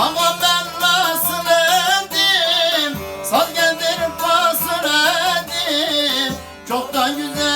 Ağam ben nasıl edeyim? Saz fasıl edeyim. Çok güzel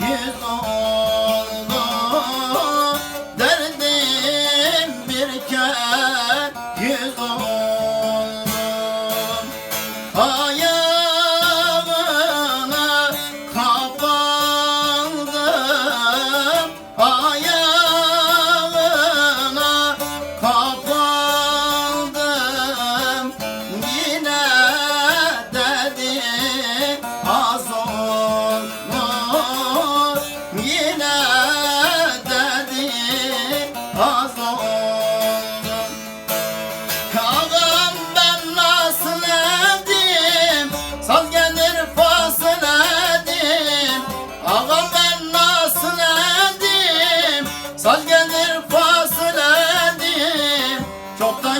yüz oldu Derdim bir kez yüz oldu az olur Ağam ben nasıl edeyim Saz Ağam ben nasıl edeyim Saz gelir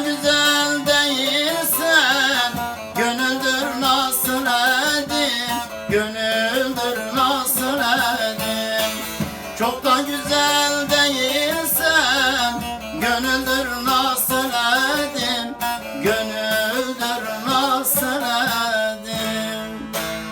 güzel değilsen Gönüldür nasıl edeyim Gönüldür nasıl güzel çok söyledim Gönül